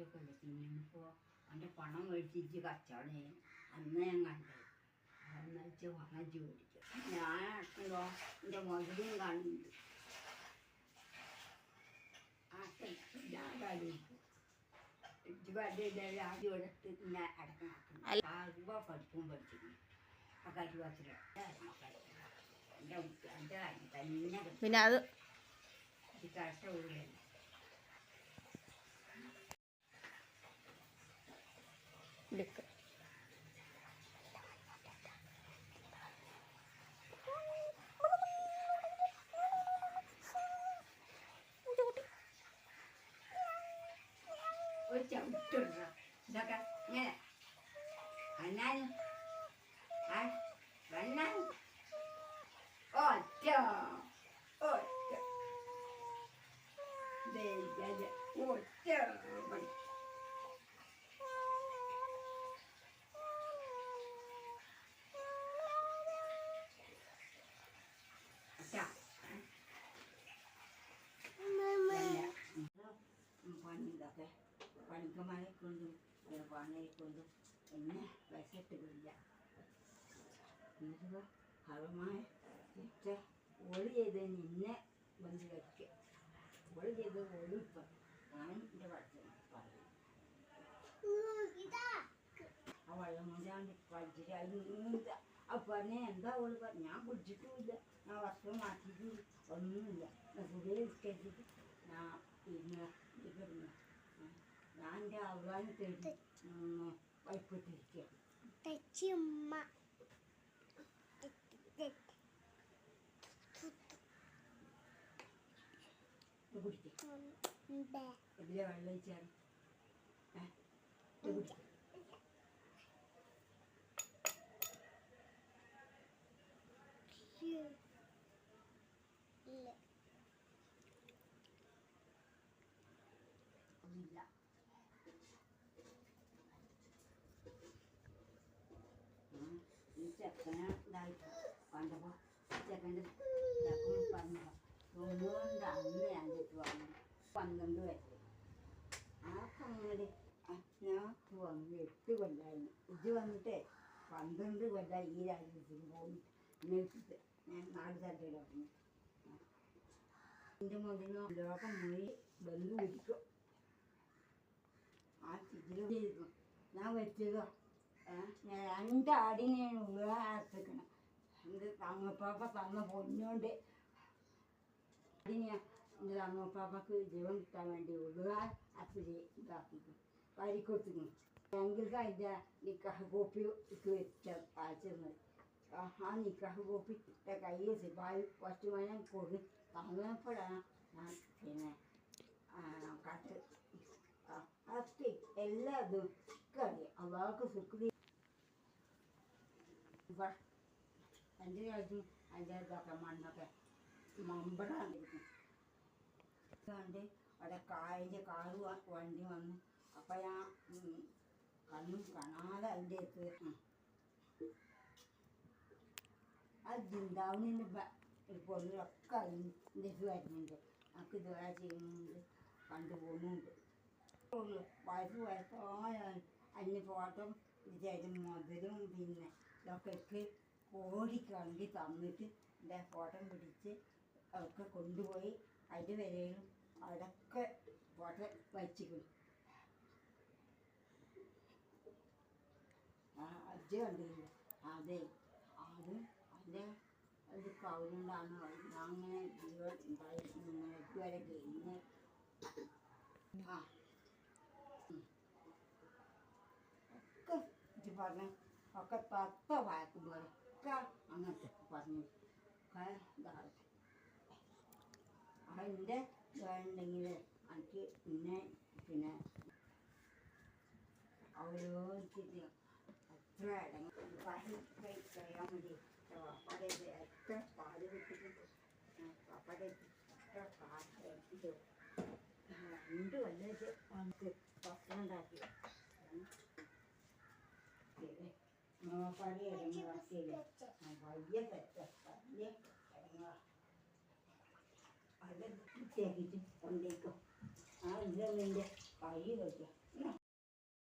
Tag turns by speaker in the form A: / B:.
A: കുറച്ചൊക്കെ ഉണ്ട് പിന്നിപ്പോൾ അവന്റെ പണം മേടിച്ചിട്ട് കച്ചവടം ചെയ്യും. അന്ന് ഞാൻ കണ്ടത് അതെന്ന് വെച്ചാൽ പണം ചോദിച്ചു. ഞാൻ ഉണ്ടോ എന്റെ മുതലും കാണുന്നുണ്ട് ആ പഠിച്ചിരുന്നു. കരുവാത്തിൽ എന്റെ എന്റെ തന്നെ
B: പിന്നെ അത്
A: ഉള്ളിലല്ല
B: എടുക്ക
A: ഒരു ചവിട്ടുണ്ടോ ഇതൊക്കെ ഉം, പണിയിതൊക്കെ പണിക്കന്മാരെ കൊണ്ടും പണിയെ കൊണ്ടും എന്നെ വിശട്ടില്ല എന്നിട്ട് ഹറമായ ഇഷ്ട ഒളി ചെയ്ത് നിന്നെ വന്ന് കഴിക്കുക ഒളി ചെയ്ത് ഒളിപ്പം. ഞാൻ എന്റെ പഠിച്ചു പറഞ്ഞു ആ വെള്ളം കൊണ്ടാണ്ട് പഠിച്ചിട്ട് അത് നീന്ത ആ പറഞ്ഞ എന്താ ഓൾ പറഞ്ഞു ഞാൻ കുടിച്ചിട്ടുമില്ല ഞാൻ വസ്ത്രം മാറ്റിയിട്ടും ഒന്നുമില്ല. ഞാൻ പുതിയ വിസ്കരിച്ചിട്ട് ഞാൻ ഇരുന്ന് ഞാൻ എന്റെ അവകാശം തേടി വൈപ്പിട്ടിരിക്കുക കുടിക്കുക ഇതിലെ വെള്ളം ഒഴിച്ചാൽ ഏ കുടിക്കുക ഉം. ഈ ചെക്കനെ ഇതായിട്ട് കണ്ടപ്പോൾ ചെക്കന്റെ ചെക്കൻ പറഞ്ഞപ്പോൾ തൊണ്ണൂറിന്റെ അന്ന് ഞാൻ ചെക്ക് വന്നു പന്ത്രണ്ട് വയസ്സ് ആ അങ്ങനെ ഞാൻ വന്ന് എട്ട് ഈ രാജ്യത്തിൽ പോയി നേരിട്ട് ഞാൻ നാട് സ്ഥലത്തിലായിരുന്നു എന്റെ മുതലോ ലോകം മുഴുവൻ ബന്ധു പിടിക്കും. ചിത്രം ചെയ്തു ഞാൻ വെച്ചതോ ഞാൻ രണ്ടാടിനെയാണ് ഉള്ളാർത്തിക്കണം എന്റെ തങ്ങപ്പാപ്പ തന്ന പൊന്നുകൊണ്ട് അതിനെ എന്റെ തങ്ങപ്പാപ്പക്ക് ജീവൻ കിട്ടാൻ വേണ്ടി ഉള്ളാർ അത്തിരി ഇതാക്കിക്കും വരിക്കൊടുത്തിരുന്നു ബാങ്കിലേക്ക് അതിന്റെ നിക്കാഹ് കോപ്പി വെച്ച അയച്ചിരുന്നത് ആ നിക്കാഹ് കോപ്പി കയ്യിൽ സിപായി കുറച്ച് മണി കൊടു തന്നപ്പോഴാണ് ഞാൻ പിന്നെ ആ, കട്ട് ആ, അതൊക്കെ എല്ലാ ഇതും ഒക്കെ അറിയാം അള്ളാഹ്ക്ക് സുഖി എന്റെ കാലത്തും അതിന്റെ ഇതൊക്കെ മണ്ണൊക്കെ മമ്പടാണ്ടിരിക്കും കണ്ട് അവിടെ കായന്റെ കാറ് വണ്ടി വന്ന് അപ്പം ഞാൻ കണ്ണും കാണാതെ അതിന്റെ അടുത്ത് അത് ഒരു പൊരുളൊക്കെ അതിന്റെ ഇത് വരുന്നുണ്ട്. നമുക്ക് ഇതുവരെ ചെയ്യുന്നുണ്ട് കണ്ടു പോകുന്നുണ്ട് വയസ്സ് വയസ്സായ അന്ന് ഫോട്ടോ വിചാരിച്ചും മുതലും പിന്നെ ഇതൊക്കെ ഇട്ട് കോടിക്കണക്കി തന്നിട്ട് എന്റെ ഫോട്ടം പിടിച്ച് ഒക്കെ കൊണ്ടുപോയി അതിന്റെ വിലയിലും അതൊക്കെ ഫോട്ടോ വച്ചിരിക്കും ആ അത് കണ്ടില്ല? അതെ. അത് അതിന്റെ അത് കൗലുണ്ടാണ് അങ്ങനെ ഇതുവരെ കഴിഞ്ഞ് ആ ഒക്കെ ഇത് പറഞ്ഞ ഒക്കെ വായിക്കുമ്പോഴൊക്കെ അങ്ങനത്തെ പറഞ്ഞു. ഒക്കെ ഇതാണ് അതിന്റെ വേണ്ടെങ്കിൽ എനിക്ക് പിന്നെ പിന്നെ ഓരോരുത്തരും എത്ര ഇടങ്ങൾ പാൽ കഴിക്കാൻ വേണ്ടി പപ്പടെ എത്ര പാൽ കിട്ടിയിട്ട് പപ്പടെ എത്ര കാശ് എടുത്തിട്ട് രണ്ട് കൊല്ലത്ത് നമുക്ക് ഭക്ഷണം ഉണ്ടാക്കി നോപ്പാടി ഇടങ്ങളാക്കിയില്ലേ വലിയ തെറ്റ. വലിയ ഇടങ്ങളാ അത് വൃത്തിയാക്കിയിട്ട് കൊണ്ടേക്കും ആ ഇതെന്നെ കൈ വയ്ക്കാം